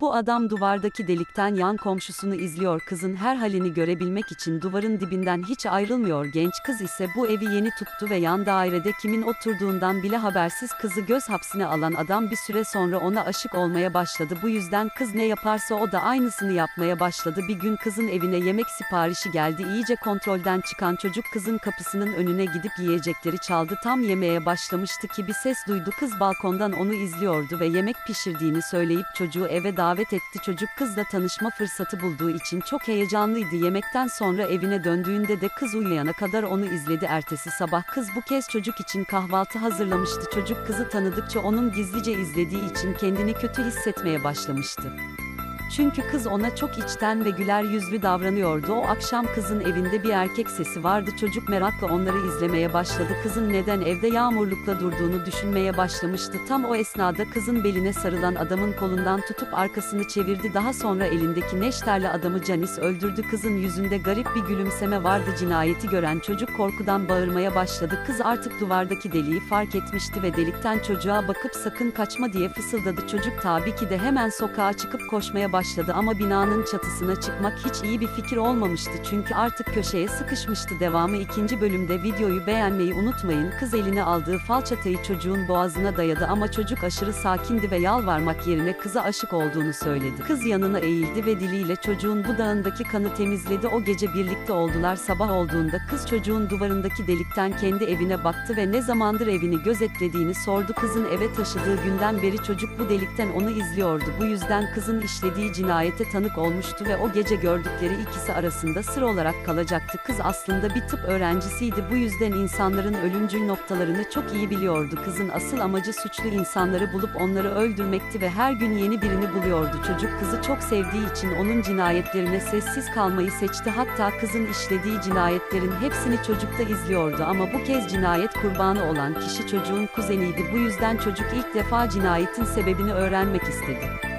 Bu adam duvardaki delikten yan komşusunu izliyor. Kızın her halini görebilmek için duvarın dibinden hiç ayrılmıyor. Genç kız ise bu evi yeni tuttu ve yan dairede kimin oturduğundan bile habersiz kızı göz hapsine alan adam bir süre sonra ona aşık olmaya başladı. Bu yüzden kız ne yaparsa o da aynısını yapmaya başladı. Bir gün kızın evine yemek siparişi geldi. İyice kontrolden çıkan çocuk kızın kapısının önüne gidip yiyecekleri çaldı. Tam yemeğe başlamıştı ki bir ses duydu. Kız balkondan onu izliyordu ve yemek pişirdiğini söyleyip çocuğu eve davet etti. Çocuk kızla tanışma fırsatı bulduğu için çok heyecanlıydı. Yemekten sonra evine döndüğünde de kız uyuyana kadar onu izledi. Ertesi sabah kız bu kez çocuk için kahvaltı hazırlamıştı. Çocuk kızı tanıdıkça onun gizlice izlediği için kendini kötü hissetmeye başlamıştı. Çünkü kız ona çok içten ve güler yüzlü davranıyordu. O akşam kızın evinde bir erkek sesi vardı. Çocuk merakla onları izlemeye başladı. Kızın neden evde yağmurlukla durduğunu düşünmeye başlamıştı. Tam o esnada kızın beline sarılan adamın kolundan tutup arkasını çevirdi. Daha sonra elindeki neşterli adamı Canis öldürdü. Kızın yüzünde garip bir gülümseme vardı. Cinayeti gören çocuk korkudan bağırmaya başladı. Kız artık duvardaki deliği fark etmişti ve delikten çocuğa bakıp sakın kaçma diye fısıldadı. Çocuk tabii ki de hemen sokağa çıkıp koşmaya başladı ama binanın çatısına çıkmak hiç iyi bir fikir olmamıştı çünkü artık köşeye sıkışmıştı. Devamı ikinci bölümde videoyu beğenmeyi unutmayın. Kız eline aldığı falçatayı çocuğun boğazına dayadı ama çocuk aşırı sakindi ve yalvarmak yerine kıza aşık olduğunu söyledi. Kız yanına eğildi ve diliyle çocuğun budağındaki kanı temizledi. O gece birlikte oldular. Sabah olduğunda kız çocuğun duvarındaki delikten kendi evine baktı ve ne zamandır evini gözetlediğini sordu. Kızın eve taşıdığı günden beri çocuk bu delikten onu izliyordu. Bu yüzden kızın işlediği cinayete tanık olmuştu ve o gece gördükleri ikisi arasında sır olarak kalacaktı. Kız aslında bir tıp öğrencisiydi. Bu yüzden insanların ölümcül noktalarını çok iyi biliyordu. Kızın asıl amacı suçlu insanları bulup onları öldürmekti ve her gün yeni birini buluyordu. Çocuk kızı çok sevdiği için onun cinayetlerine sessiz kalmayı seçti. Hatta kızın işlediği cinayetlerin hepsini çocukta izliyordu ama bu kez cinayet kurbanı olan kişi çocuğun kuzeniydi. Bu yüzden çocuk ilk defa cinayetin sebebini öğrenmek istedi.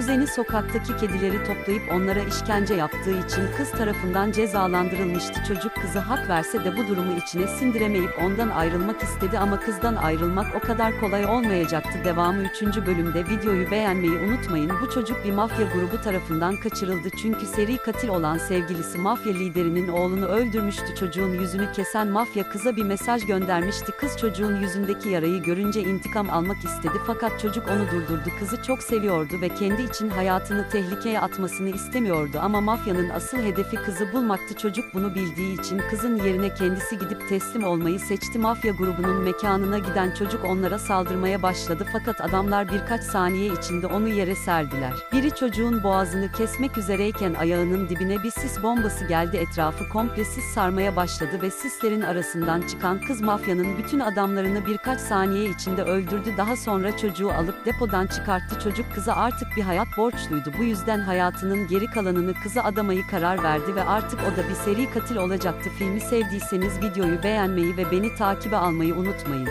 Kuzeni sokaktaki kedileri toplayıp onlara işkence yaptığı için kız tarafından cezalandırılmıştı. Çocuk kızı hak verse de bu durumu içine sindiremeyip ondan ayrılmak istedi ama kızdan ayrılmak o kadar kolay olmayacaktı. Devamı 3. bölümde videoyu beğenmeyi unutmayın. Bu çocuk bir mafya grubu tarafından kaçırıldı çünkü seri katil olan sevgilisi mafya liderinin oğlunu öldürmüştü. Çocuğun yüzünü kesen mafya kıza bir mesaj göndermişti. Kız çocuğun yüzündeki yarayı görünce intikam almak istedi fakat çocuk onu durdurdu. Kızı çok seviyordu ve kendi için hayatını tehlikeye atmasını istemiyordu ama mafyanın asıl hedefi kızı bulmaktı. Çocuk bunu bildiği için kızın yerine kendisi gidip teslim olmayı seçti. Mafya grubunun mekanına giden çocuk onlara saldırmaya başladı fakat adamlar birkaç saniye içinde onu yere serdiler. Biri çocuğun boğazını kesmek üzereyken ayağının dibine bir sis bombası geldi. Etrafı komple sis sarmaya başladı ve sislerin arasından çıkan kız mafyanın bütün adamlarını birkaç saniye içinde öldürdü. Daha sonra çocuğu alıp depodan çıkarttı. Çocuk kıza artık bir hayat borçluydu. Bu yüzden hayatının geri kalanını kıza adamayı karar verdi ve artık o da bir seri katil olacaktı. Filmi sevdiyseniz videoyu beğenmeyi ve beni takibe almayı unutmayın.